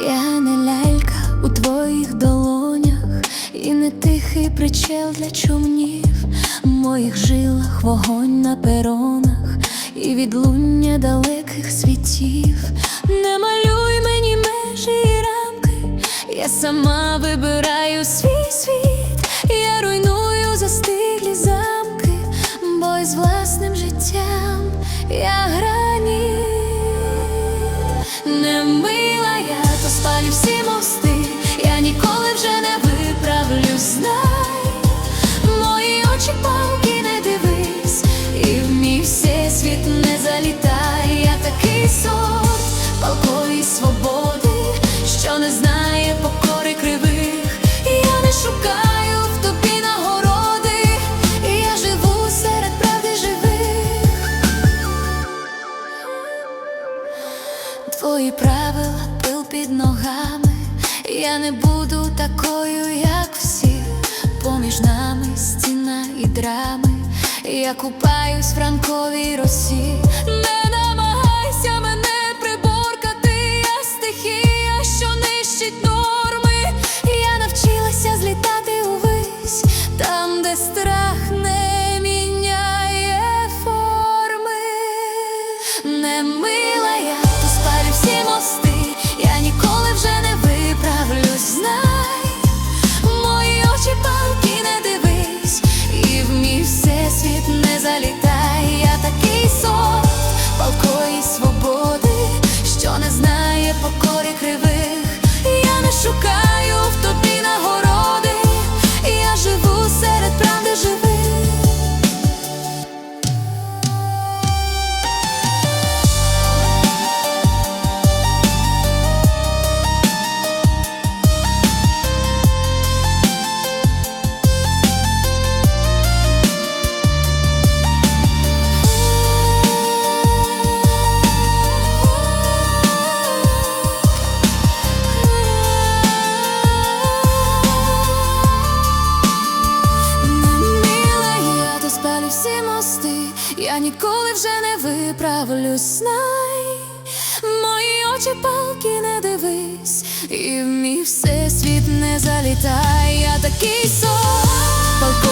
Я не лялька у твоїх долонях, і не тихий причел для човнів, в моїх жилах вогонь на перонах, і відлуння далеких світів. Не малюй мені межі і рамки, я сама вибираю світ. Не знає покори кривих. Я не шукаю в тобі нагороди, я живу серед правди живих. Твої правила пил під ногами, я не буду такою, як всі. Поміж нами стіна і драми, я купаюсь в ранковій росі. Не ніколи вже не виправлюсь, знай. Мої очі палки не дивись, і в мій всесвіт не залітай. Я такий сон